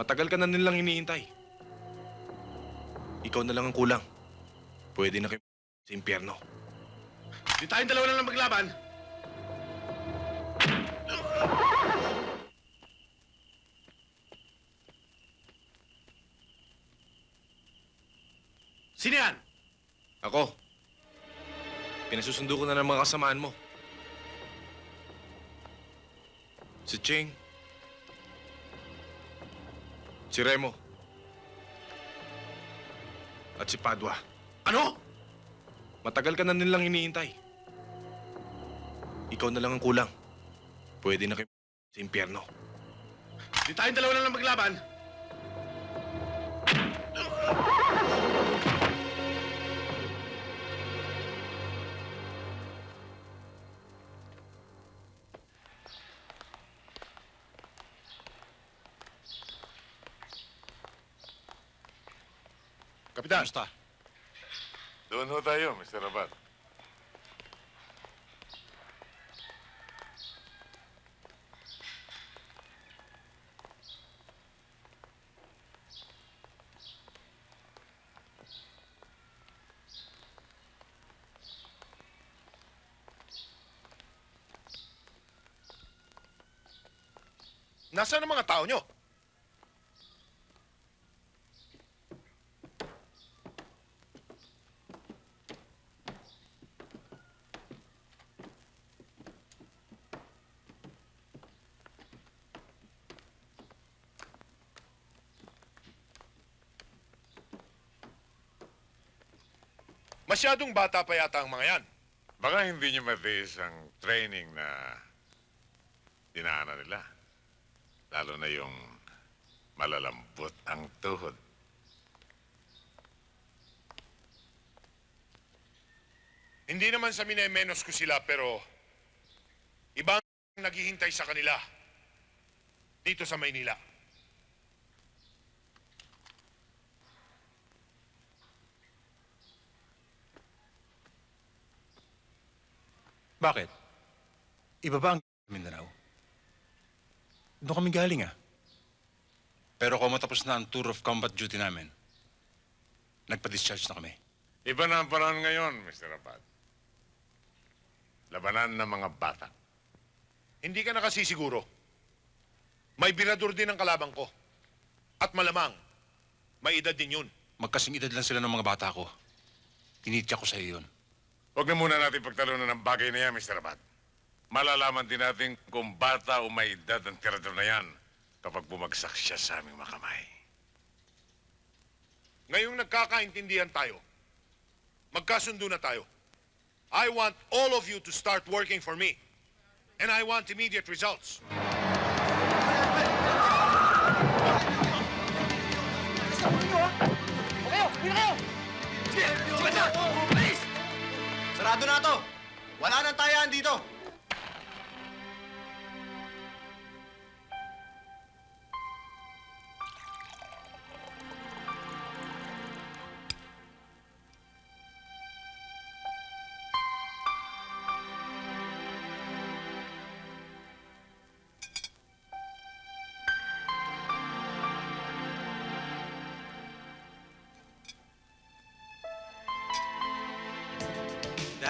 Matagal ka na nilang hinihintay. Ikaw na lang ang kulang. Pwede na kayo sa impyerno. Di tayong dalawa na lang maglaban. Sino yan? Ako, pinasusundo ko na ng mga kasamaan mo. Si Ching. Si Remo. At si Padua. Ano? Matagal ka na nilang hinihintay. Ikaw na lang ang kulang. Pwede na kayo sa impyerno. Di tayong dalawa na lang maglaban. Kapitan. Kamusta? Doon ho tayo, Mr. Abad. Nasaan ang mga tao nyo? Masyadong bata pa yata ang mga yan. Baka hindi niyo matiis ang training na dinaanan nila. Lalo na yung malalambot ang tuhod. Hindi naman sa minemenos ko sila, pero ibang naghihintay sa kanila dito sa Maynila. Bakit? Iba ba ang Mindanao? Doon kami galing ah. Pero kung matapos na ang tour of combat duty namin, nagpa-discharge na kami. Iba na ang panahon ngayon, Mr. Abad. Labanan ng mga bata. Hindi ka nakasisiguro. May birador din ang kalabang ko. At malamang, may edad din yun. Magkasing edad lang sila ng mga bata ko. Tinitya ko sa iyo yun. Huwag na muna natin pagtalunan ng bagay na yan, Mr. Abad. Malalaman din natin kung bata o may edad ang tirador na yan kapag bumagsak siya sa aming makamay. Ngayong nagkakaintindihan tayo, magkasundo na tayo. I want all of you to start working for me. And I want immediate results. Sarado na to! Wala nang tayaan dito!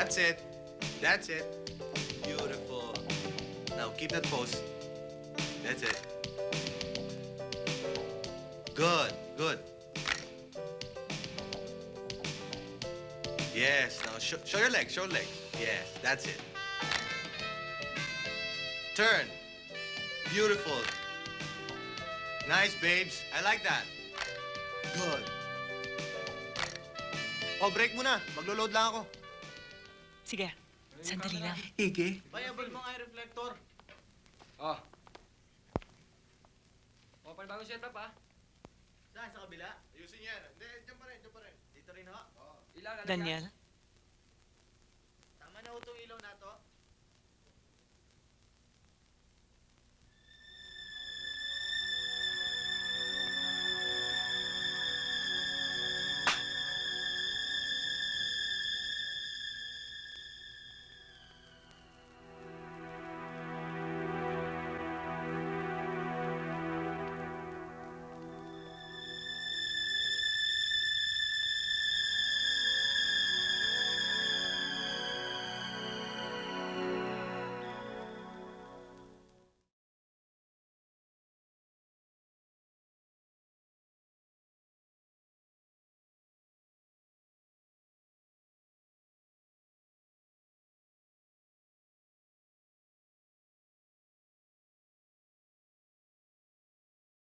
That's it. That's it. Beautiful. Now keep that pose. That's it. Good, good. Yes, now show, show your legs, show your legs. Yes, that's it. Turn. Beautiful. Nice, babes. I like that. Good. Oh, break muna. Maglo-load lang ako. Sige, sandali lang. Ike? Bayabol mo nga yung reflector. Oh. Oh, panibagong setup ah. Saan? Sa kabila? Ayusin yan. Hindi, dyan pa rin, dyan pa rin. Dito rin ho. Ilan, Daniel, Tama na ho itong ilaw na.